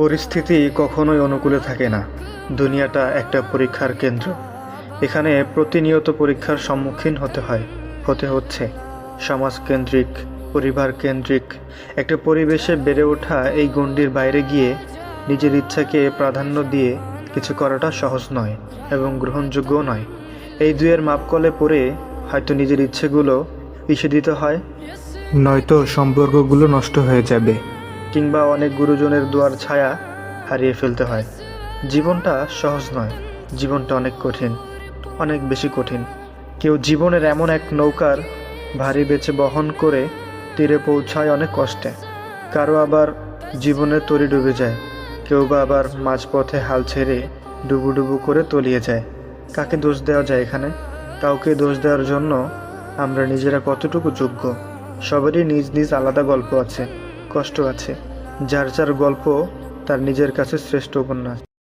পরিস্থিতি কখনোই অনুকূলে থাকে না। দুনিয়াটা একটা পরীক্ষার কেন্দ্র। এখানে প্রতিনিয়ত পরীক্ষার সম্মুখীন হতে হয়, হতে হচ্ছে। সমাজকেন্দ্রিক পরিবার কেন্দ্রিক একটা পরিবেশে বেড়ে ওঠা এই গণ্ডির বাইরে গিয়ে নিজের ইচ্ছাকে প্রাধান্য দিয়ে কিছু করাটা সহজ নয় এবং গ্রহণযোগ্যও নয়। এই দুয়ের মাপকলে পড়ে হয়তো নিজের ইচ্ছেগুলো পিষে দিতে হয়। নয়তো সম্পর্কগুলো নষ্ট হয়ে যাবে। কিংবা অনেক গুরুজনের দুয়ার ছায়া হারিয়ে ফেলতে হয়। জীবনটা সহজ নয়, জীবনটা অনেক কঠিন, অনেক বেশি কঠিন। কেউ জীবনের এমন এক নৌকার ভারী বেচে বহন করে তীরে পৌঁছায় অনেক কষ্টে। কারও আবার জীবনের তরি ডুবে যায়, কেউ বা আবার মাঝপথে হাল ছেড়ে ডুবু ডুবু করে তলিয়ে যায়। কাকে দোষ দেওয়া যায় এখানে? কাউকে দোষ দেওয়ার জন্য আমরা নিজেরা কতটুকু যোগ্য? সবারই নিজ নিজ আলাদা গল্প আছে। কষ্ট আছে। যার যার গল্প তার নিজের কাছে শ্রেষ্ঠ উপন্যাস।